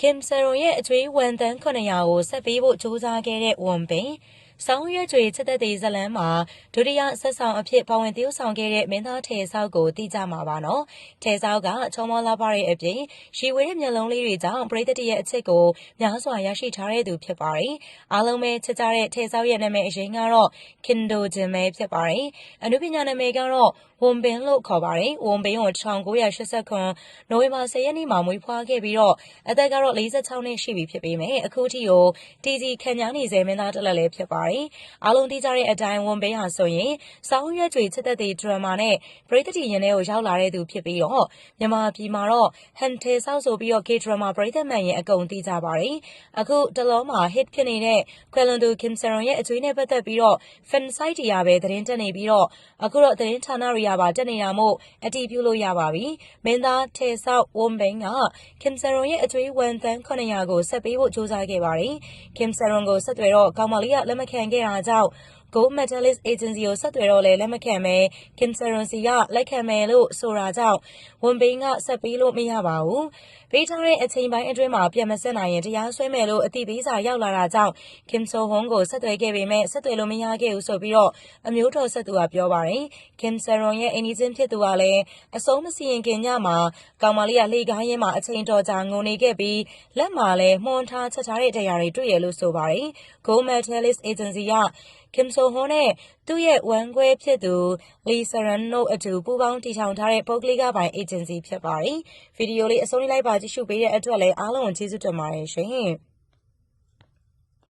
Kim Saron ရဲ့အကျွေးဝန်တန်း900ကိုဆက်ပေးဖို့ကြိုးစားခဲ့တဲ့ဝန်ပင် ဆောင်းရွက်တွေချက်သက်သေးဇလန်းမှာဒုတိယဆက်ဆောင်အဖြစ်ပါဝင်တည်ဆောင်ခဲ့တဲ့မင်းသားထေဆောက်ကိုသိကြမှာပါနော်။ထေဆောက်ကချောမောလာပါရဲ့အပြင်ရှီဝေးတဲ့မျက်လုံးလေးတွေကြောင့်ပရိသတ်ရဲ့အချစ်ကိုများစွာရရှိထားတဲ့သူဖြစ်ပါတယ်။အားလုံးပဲချစ်ကြတဲ့ထေဆောက်ရဲ့နာမည်အရင်ကတော့ Kindo Jin ပဲဖြစ်ပါတယ်။အနုပညာနာမည်ကတော့ဝန်ပင်လို့ခေါ်ပါတယ်။ဝန်ပင်ကို1989နိုဝင်ဘာ10ရက်နေ့မှာမွေးဖွားခဲ့ပြီးတော့အသက်ကတော့46နှစ်ရှိပြီဖြစ်ပေမဲ့အခုထိကိုတီဂျီခံညာနေစေမင်းသားတစ်လက်လည်းဖြစ်ပါတယ်။အားလုံးသိကြတဲ့အတိုင်းဝန်ပင်ဟာဆိုရင်စောင်းရွက်ကျွေချစ်သက်တဲ့ဒရမာနဲ့ပရိသတ်တီရင်ထဲကိုရောက်လာတဲ့သူဖြစ်ပြီးတော့မြန်မာပြည်မှာတော့ဟန်တေဆောက်ဆိုပြီးတော့ K drama ပရိသတ်မှန်ရင်အကုန်သိကြပါတယ်။အခုတလုံးမှာ hit ဖြစ်နေတဲ့ခွဲလွန်သူ Kim Saron ရဲ့အကျွေးနဲ့ပတ်သက်ပြီးတော့ fan site တွေကပဲသတင်းတက်နေပြီးတော့အခုတော့သတင်းဌာနတွေကပါတက်နေတာမို့အတည်ပြုလို့ရပါပြီ။မင်းသားထေဆောက်ဝန်ပင်က Kim Saron ရဲ့အကျွေးဝန်သန်း900ကိုဆက်ပေးဖို့ကြိုးစားခဲ့ပါတယ်။ Kim Saron ကိုဆက်သွယ်တော့ကောင်မလေးကလက်မခံခဲ့တာကြောင့် Gold Medalist Agency ကိုဆက်သွယ်တော့လဲလက်မခံပဲ Kim Saron စီကလက်ခံမယ်လို့ဆိုတာကြောင့်ဝန်ပင်ကဆက်ပေးလို့မရပါဘူး။ပေးထားတဲ့အချိန်ပိုင်းအတွင်းမှာပြန်မဆက်နိုင်ရင်တရားစွဲမယ်လို့အသိပေးစာရောက်လာတာကြောင့် Kim So Hon ကိုဆက်သွယ်ခဲ့ပေမဲ့ဆက်သွယ်လို့မရခဲ့ဘူးဆိုပြီးတော့အမျိုးတော်ဆက်သူကပြောပါတယ်။ Kim Saron ရဲ့အိမ်နီးချင်းဖြစ်သူကလည်းအဆုံးမစီရင်ခင်ညမှာကောင်မလေးကလှေကားရင်းမှာအချိန်တော်ကြာငိုနေခဲ့ပြီးလက်မှာလည်းမှုန်ထားချက်ထားတဲ့တရားတွေတွေ့ရလို့ဆိုပါတယ်။ Gold Medalist Agency က Kim So Hon နဲ့ သူ့ရဲ့ ဝမ်းခွဲဖြစ်သူ Lee Saran တို့အတူ ပူးပေါင်းတည်ထောင်ထားတဲ့ ပုဂ္ဂလိကပိုင် agency ဖြစ်ပါတယ်။ဗီဒီယိုလေး အဆုံးလေးလိုက်ပါ ကြည့်ရှုပေးတဲ့အတွက်လည်း အားလုံးကို ကျေးဇူးတင်ပါတယ်ရှင်။